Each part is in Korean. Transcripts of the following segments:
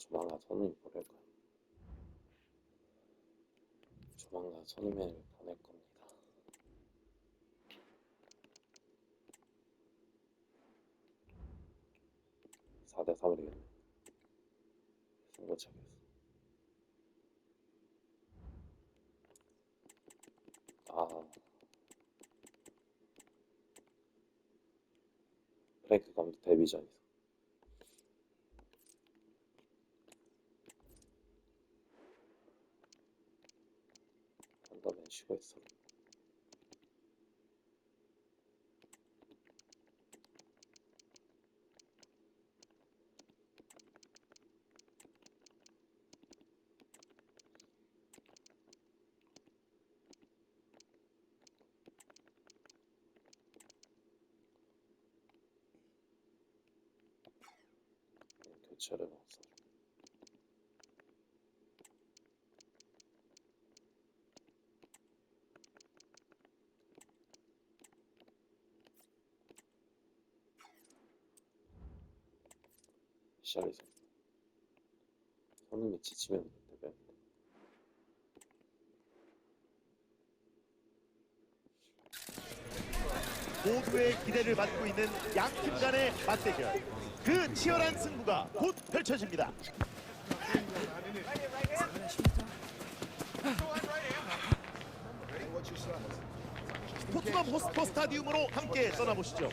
제가 조만간 손님 보낼 거예요. 조만간 손님을 보낼 겁니다. 사대 3이겠네. 승부차겠어. 아. 프랭크 감독 데뷔전이서. 한다면 쉬고 있어. 교체를 넣었어. 시작해서 손님이 지치면 되면 모두의 기대를 받고 있는 양팀 간의 맞대결. 그 치열한 승부가 곧 펼쳐집니다. 토트넘 호스퍼 스타디움으로 함께 떠나보시죠.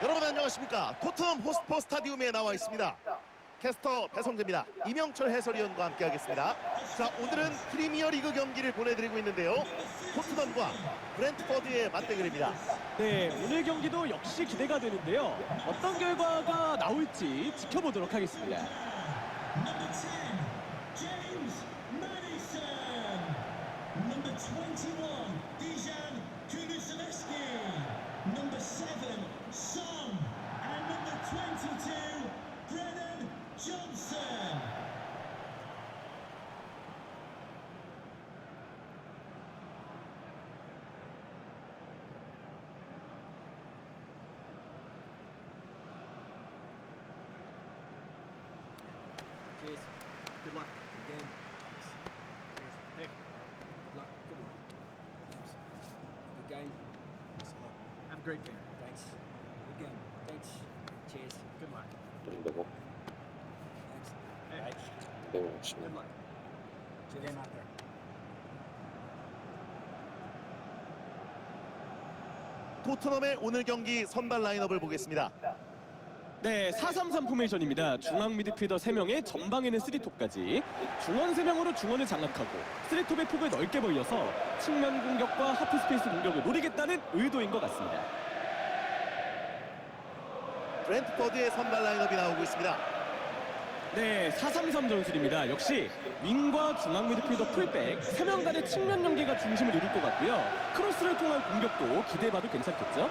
여러분 안녕하십니까? 토트넘 호스퍼 스타디움에 나와 있습니다. 캐스터 배성재입니다. 이명철 해설위원과 함께 하겠습니다. 자 오늘은 프리미어 리그 경기를 보내드리고 있는데요. 토트넘과 브랜트퍼드의 맞대결입니다. 네, 오늘 경기도 역시 기대가 되는데요. 어떤 결과가 나올지 지켜보도록 하겠습니다. Number 21, Dijan Kulusevski. Number 7, Son. And number 22, Brennan Johnson. Cheers. Good luck. Good game. Nick. Good luck. Good luck. Good game. Have a great game. Thanks. Good game. Thanks. Cheers. Good luck. 좀 되고 Thanks. Thanks. 260만 Good luck. Good game out there. 토트넘의 오늘 경기 선발 라인업을 보겠습니다. 네, 4-3-3 포메이션입니다. 중앙 미드필더 3명에 전방에는 3톱까지 중원 3명으로 중원을 장악하고 3톱의 폭을 넓게 벌려서 측면 공격과 하프 스페이스 공격을 노리겠다는 의도인 것 같습니다. 브랜트퍼드의 선발 라인업이 나오고 있습니다. 네, 4-3-3 전술입니다. 역시 윙과 중앙 미드필더 풀백 3명 간의 측면 연계가 중심을 이룰 것 같고요. 크로스를 통한 공격도 기대해봐도 괜찮겠죠?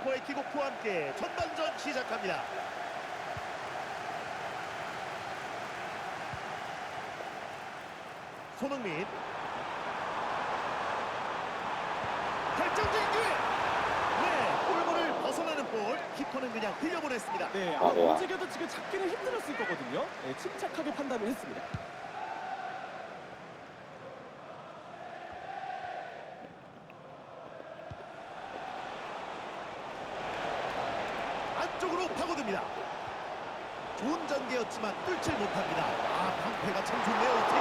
호스퍼의 킥오프와 함께 전반전 시작합니다. 손흥민 결정적인 기회 네 골문을 벗어나는 볼 키퍼는 그냥 흘려보냈습니다 네, 아, 아마 네. 움직여도 지금 잡기는 힘들었을 거거든요. 네, 침착하게 판단을 했습니다. 안쪽으로 파고듭니다 전개였지만 뚫질 못합니다. 아 방패가 참 좋네요 이 팀.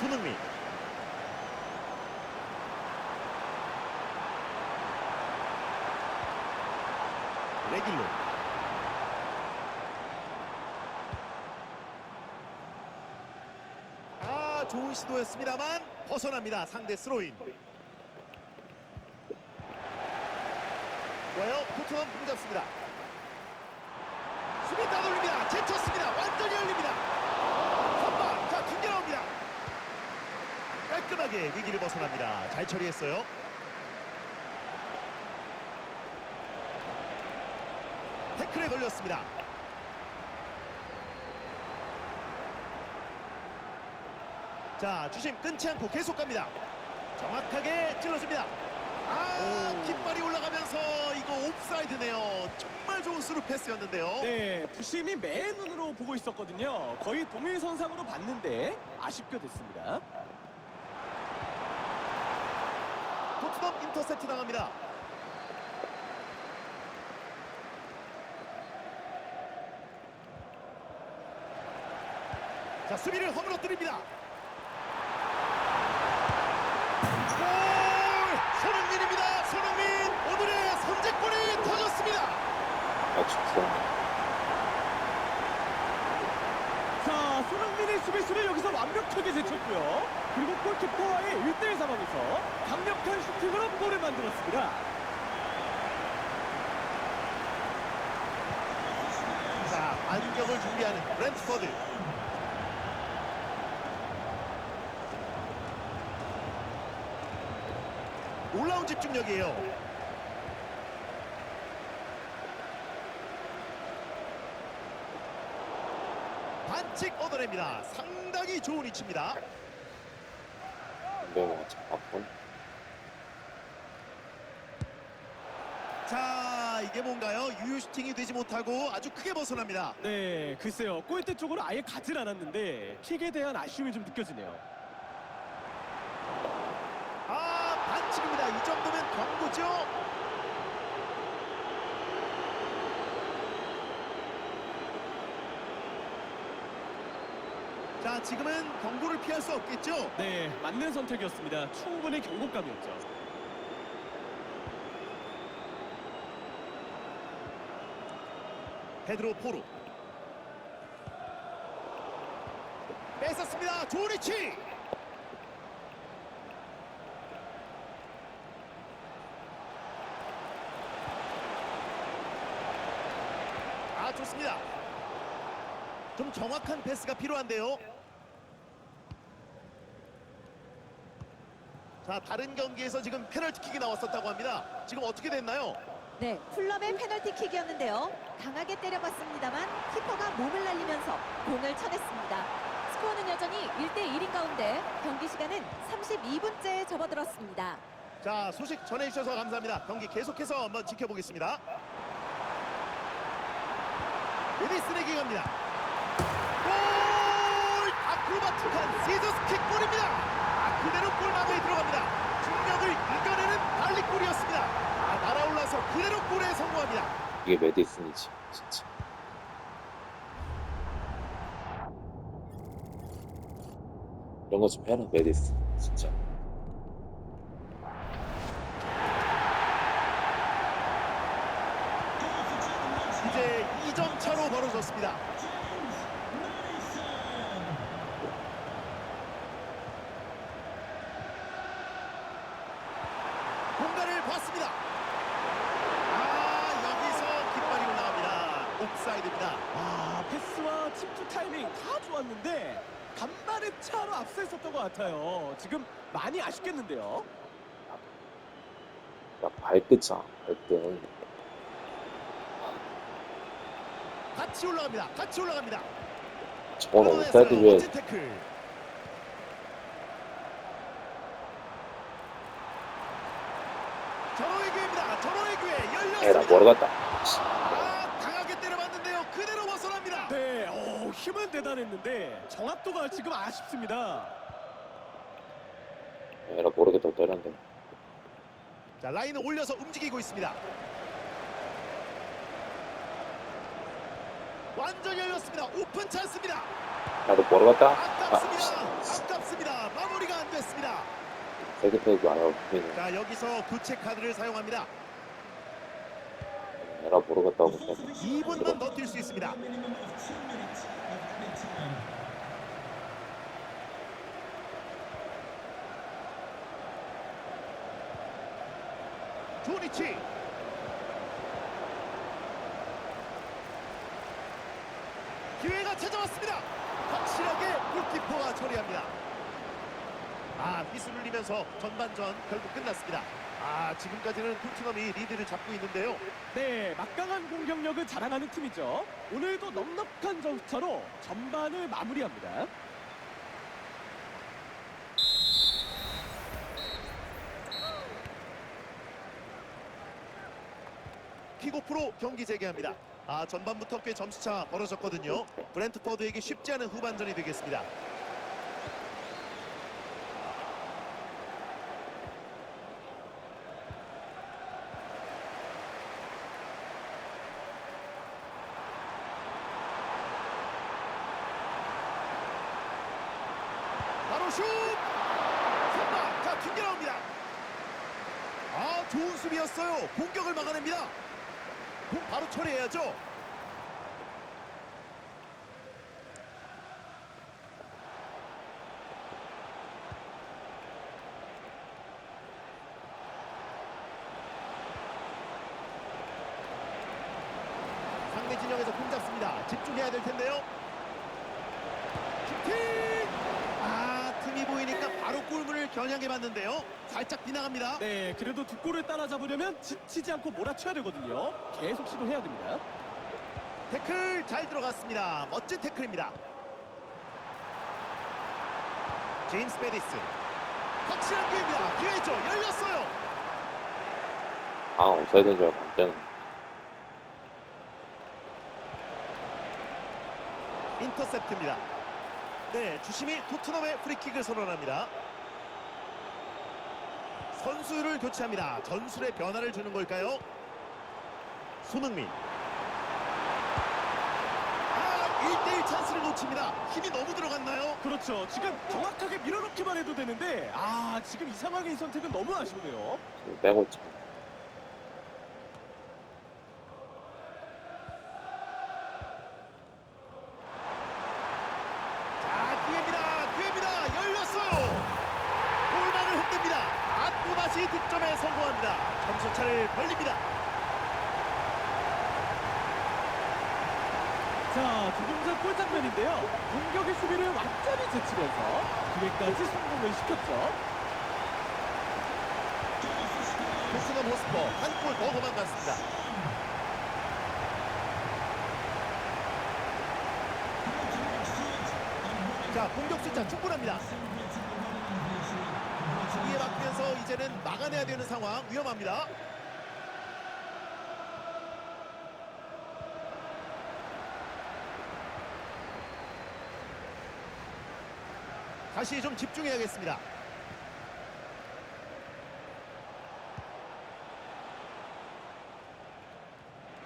손흥민. 레길로. 아 좋은 시도였습니다만 벗어납니다 상대 스로인 좋아요 토트넘 공 잡습니다. 수비 따돌립니다. 제쳤습니다. 완전히 열립니다. 선방! 자 튕겨 나옵니다. 깔끔하게 위기를 벗어납니다. 잘 처리했어요. 태클에 걸렸습니다. 자, 주심 끊지 않고 계속 갑니다. 정확하게 찔러줍니다. 아, 깃발이 올라가면서 이거 옵사이드네요. 정말 좋은 스루 패스였는데요. 네, 부심이 맨 눈으로 보고 있었거든요. 거의 동일선상으로 봤는데 아쉽게 됐습니다. 토트넘 인터셉트 당합니다. 자 수비를 허물어뜨립니다. 아, 축소. 자, 손흥민의 수비수를 여기서 완벽하게 제쳤고요. 그리고 골키퍼와의 1대1 상황에서 강력한 슈팅으로 골을 만들었습니다. 자 반격을 준비하는 브랜트퍼드. 놀라운 집중력이에요. 반칙 얻어냅니다. 상당히 좋은 위치입니다. 분명히 잡았군. 자 이게 뭔가요? 유효 슈팅이 되지 못하고 아주 크게 벗어납니다. 네, 글쎄요. 골대 쪽으로 아예 가질 않았는데 킥에 대한 아쉬움이 좀 느껴지네요. 아 반칙입니다. 이 정도면 경고죠. 자 지금은 경고를 피할 수 없겠죠. 네, 맞는 선택이었습니다. 충분히 경고감이었죠. 페드로 포로 뺏었습니다. 위치. 아 좋습니다. 좀 정확한 패스가 필요한데요. 자 다른 경기에서 지금 페널티킥이 나왔었다고 합니다. 지금 어떻게 됐나요? 네, 클럽의 페널티킥이었는데요. 강하게 때려봤습니다만 키퍼가 몸을 날리면서 공을 쳐냈습니다. 스코어는 여전히 1대1인 가운데 경기 시간은 32분째에 접어들었습니다. 자 소식 전해주셔서 감사합니다. 경기 계속해서 한번 지켜보겠습니다. 에디슨에게 갑니다. 골! 아크로바틱한 시저스 킥 골입니다. 아, 그대로 골망에 들어갑니다. 중력을 이겨내는 발리골이었습니다. 아, 날아올라서 그대로 골에 성공합니다. 이게 메디슨이지, 진짜. 이런 거 좀 해라, 메디슨. 진짜. 이제 2점 차로 벌어졌습니다. 앞서 있었던 것 같아요. 지금 많이 아쉽겠는데요. 야, 발끝이야, 발끝. 같이 올라갑니다. 같이 올라갑니다. 저건. 옵사이드 왜 멋진 태클. 전호의 기회입니다. 전호의 기회 열렸습니다. 에라, 뭐로 갔다. 아, 강하게 때려봤는데요. 그대로 벗어납니다. 네, 오, 힘은 대단했는데 정확도가 지금 아쉽습니다. 에라, 모르겠다고 때렸는데. 자, 라인을 올려서 움직이고 있습니다. 완전히 열렸습니다. 오픈 찬스입니다. 나도 갔다. 아깝습니다. 아, 아깝습니다. 마무리가 안 됐습니다. 세계 페이지 안 하고 그냥 자, 여기서 교체 카드를 사용합니다. 에라, 모르 갔다고 했다. 2분만 더 뛸 수 있습니다. 조니치 기회가 찾아왔습니다 확실하게 골키퍼가 처리합니다 아 휘슬 울리면서 전반전 결국 끝났습니다 아 지금까지는 토트넘이 리드를 잡고 있는데요. 네, 막강한 공격력을 자랑하는 팀이죠. 오늘도 넉넉한 점수차로 전반을 마무리합니다. 킥오프로 경기 재개합니다. 아 전반부터 꽤 점수차 벌어졌거든요. 브렌트퍼드에게 쉽지 않은 후반전이 되겠습니다. 바로 슛! 선방! 자, 튕겨 나옵니다. 아, 수비였어요. 공격을 막아냅니다. 공 바로 처리해야죠. 상대 진영에서 공 잡습니다. 집중해야 될 텐데요. 슈팅! 아, 틈이 보이니까 바로 골문을 겨냥해 봤는데요. 살짝 빗나갑니다. 네, 그래도 두 골을 따라잡으려면 지치지 않고 몰아쳐야 되거든요. 계속 시도해야 됩니다. 태클 잘 들어갔습니다. 멋진 태클입니다. 제임스 베디스. 확실한 기회입니다. 기회죠. 열렸어요. 아, 없어야 줄 알고 깜짝 인터셉트입니다. 네, 주심이 토트넘의 프리킥을 선언합니다. 선수를 교체합니다. 전술의 변화를 주는 걸까요? 손흥민. 아, 1대1 찬스를 놓칩니다. 힘이 너무 들어갔나요? 그렇죠. 지금 정확하게 밀어넣기만 해도 되는데 아 지금 이 상황의 선택은 너무 아쉽네요. 빼고 있죠. 자, 기회입니다. 기회입니다. 열렸어요. 골망을 흔듭니다. 맞고 다시 득점에 성공합니다. 점수차를 벌립니다. 자 조금 전 골장면인데요. 공격의 수비를 완전히 제치면서 기회까지 성공을 시켰죠. 토트넘 호스퍼 한 골 더 도망갔습니다. 자, 공격 숫자 충분합니다. 수비에 맡기면서 이제는 막아내야 되는 상황 위험합니다. 다시 좀 집중해야겠습니다.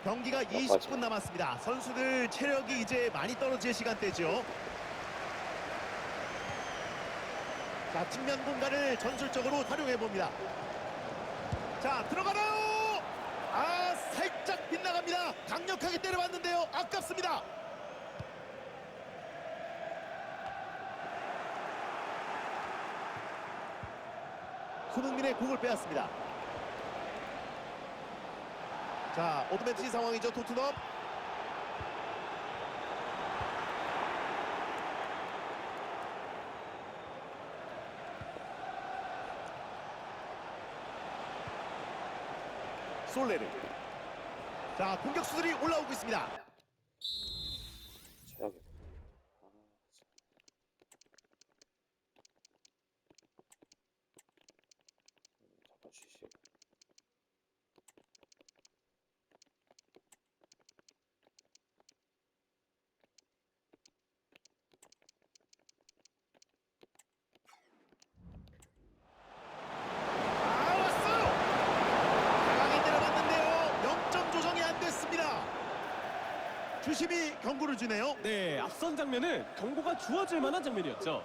경기가 20분 남았습니다. 선수들 체력이 이제 많이 떨어질 시간대죠. 자, 측면 공간을 전술적으로 활용해 봅니다. 자, 들어가나요? 아, 살짝 빗나갑니다. 강력하게 때려봤는데요. 아깝습니다. 손흥민의 공을 빼앗습니다. 자, 어드밴티지 상황이죠, 토트넘. 솔레르. 자, 공격수들이 올라오고 있습니다. 최악이야. 아, 잠깐 쉬시고. 아, 왔어요. 강하게 때려봤는데요. 0점 조정이 안 됐습니다. 주심이 경고를 주네요. 네, 앞선 장면은 경고가 주어질 만한 장면이었죠.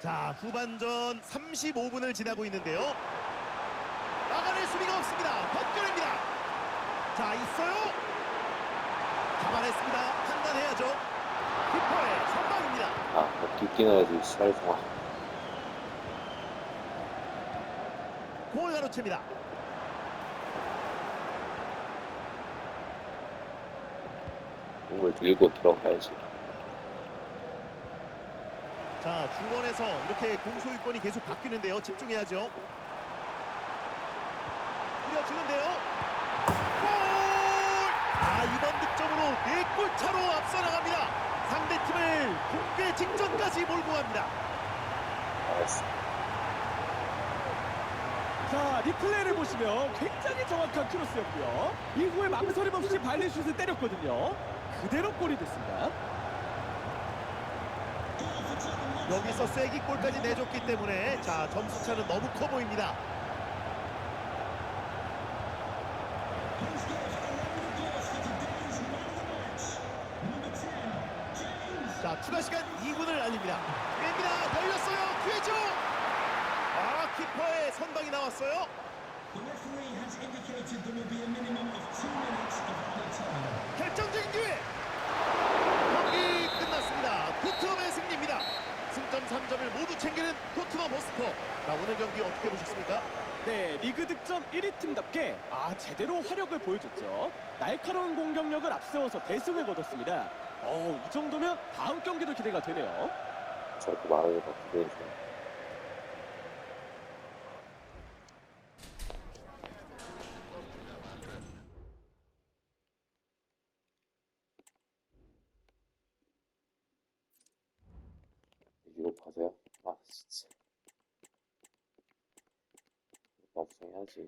자, 후반전 35분을 지나고 있는데요. 나가낼 수비가 없습니다. 벗겨냅니다. 자, 있어요. 잡아냈습니다. 판단해야죠. 키퍼의 선방입니다. 아, 해야지, 시발 동안. 공을 가로챕니다. 공을 들고 들어가야지. 자 중원에서 이렇게 공 소유권이 계속 바뀌는데요. 집중해야죠. 뿌려주는데요. 골! 아 이번 득점으로 4골 차로 앞서 나갑니다. 상대팀을 공개 직전까지 몰고 갑니다. 나이스. 자 리플레이를 보시면 굉장히 정확한 크로스였고요. 이후에 망설임 없이 발리슛을 때렸거든요. 그대로 골이 됐습니다. 여기서 쐐기골까지 내줬기 때문에 자 점수 차는 너무 커 보입니다. 자 추가 시간 2분을 알립니다. 뺍니다. 열렸어요. 기회죠. 아 키퍼의 선방이 나왔어요. 결정적인 기회. 경기 끝났습니다. 토트넘의 승리입니다. 승점 3점을 모두 챙기는 토트넘 호스퍼. 자 오늘 경기 어떻게 보셨습니까? 네, 리그 득점 1위 팀답게 아 제대로 화력을 보여줬죠. 날카로운 공격력을 앞세워서 대승을 거뒀습니다. 어, 이 정도면 다음 경기도 기대가 되네요. 저렇게 기대해 주네. 유럽 가세